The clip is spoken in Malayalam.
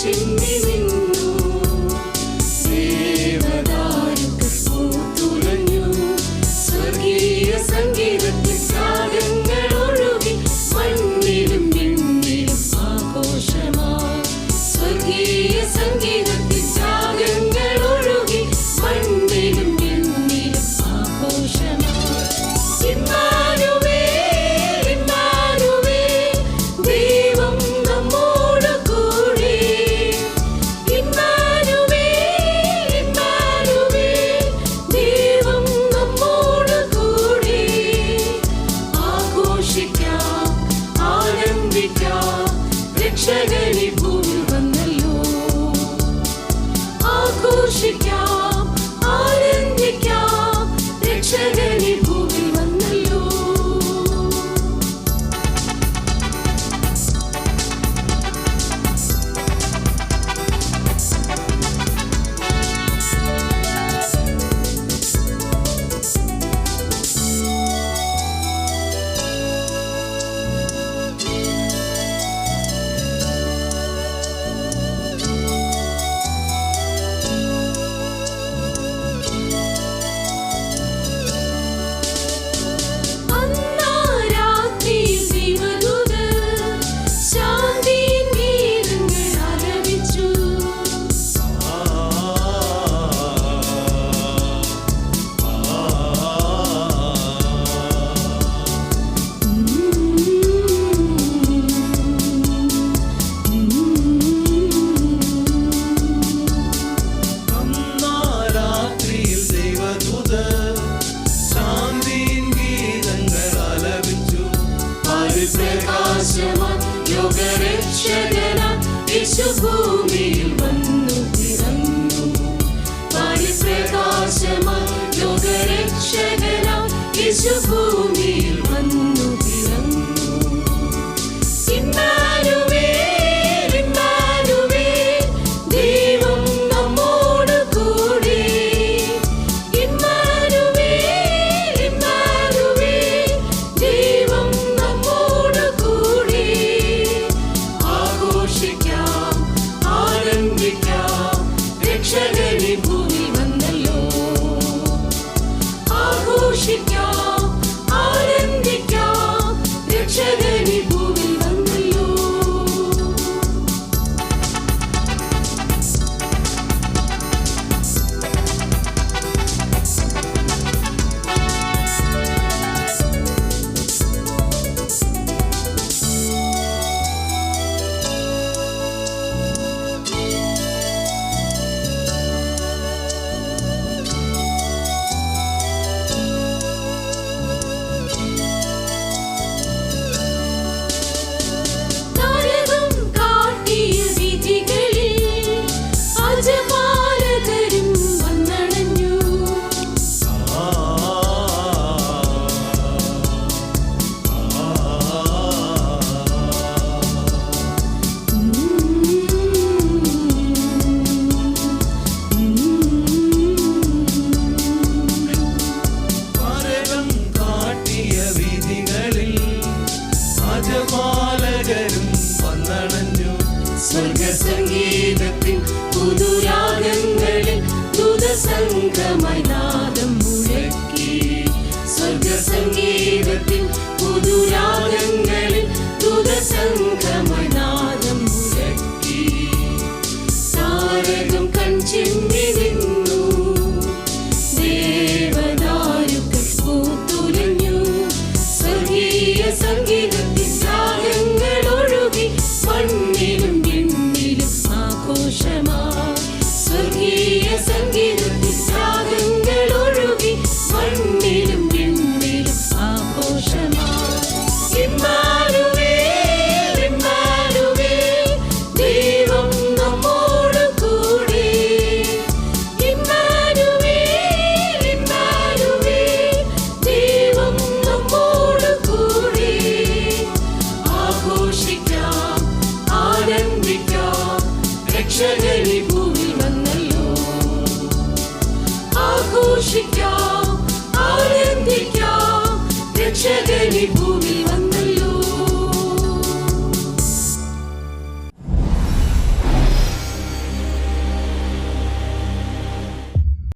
ചിന്തി രക്ഷകനി Push yo. ഈശ്വരനി ഭൂമി വന്നല്ലോ. ആഘോഷിക്കാം ആനന്ദിക്കാം രക്ഷകനി ഭൂമി വന്നു